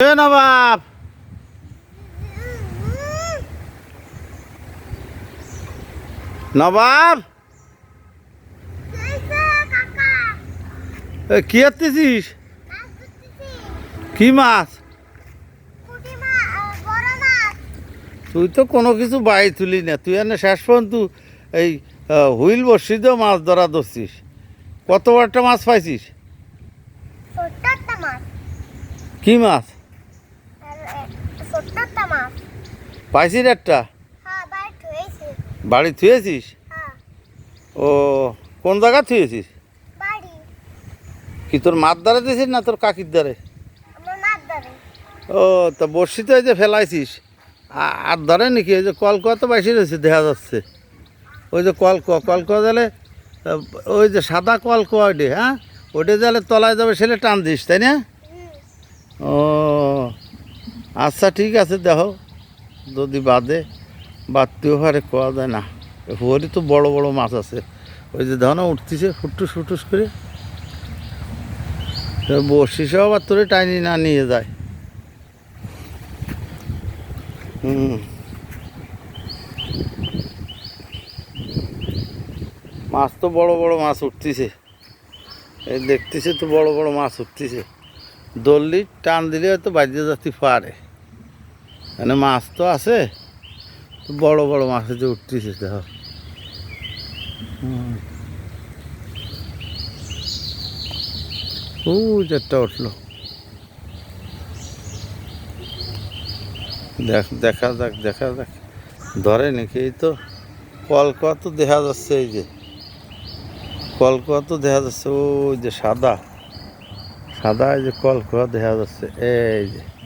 এ নবাব। নবাব। কি আনতেছিস কি মাছ? তুই তো কোনো কিছু বাই তুলি না। তুই এনে শেষ পর্যন্ত এই হুইল বসি দিয়েও মাছ ধরা ধরছিস। কত বড়টা মাছ পাইছিস? কি মাছ? পাইছিস একটা? বাড়ি থুয়েছিস? ও কোন জায়গা থুয়েছিস? কি তোর মাছ দ্বারে দিয়েছিস না তোর কাকির দ্বারে? ও তা বর্ষি তো যে ফেলাইছিস আর ধরে নাকি ওই যে কলকুয়া তো বেশি রয়েছে দেখা যাচ্ছে। ওই যে কলকুয়া কলকুয়া আহ, ওই যে সাদা কলকুয়া ওইটি হ্যাঁ? ওইটা দিলে তলায় যাবে সেটা টান দিস তাই না? ও আচ্ছা ঠিক আছে, দেখো। যদি বাদে বাদতেও পারে, কোয়া যায় না। ওরই তো বড় বড় মাছ আছে। ওই যে না উঠতেছে, ফুটুস ফুটুস করে। বসি সব আবার তোরে টাইনি না নিয়ে যায়। হুম। মাছ তো বড় বড় মাছ উঠতেছে। এই দেখতেছে তো বড় বড় মাছ উঠতেছে। দললি টান দিলে হয়তো বাজিয়ে যাতে পারে। মানে মাছ তো আছে। বড় বড় মাছ যে উঠতেছে দেখো। ও চারটা উঠল। দেখ দেখা যাক দেখা যাক। ধরে নাকি এই তো। কলকা তো দেখা যাচ্ছে এই যে। কলকা তো দেখা যাচ্ছে ওই যে সাদা। সাদা এই যে কলকা দেখা যাচ্ছে এই যে।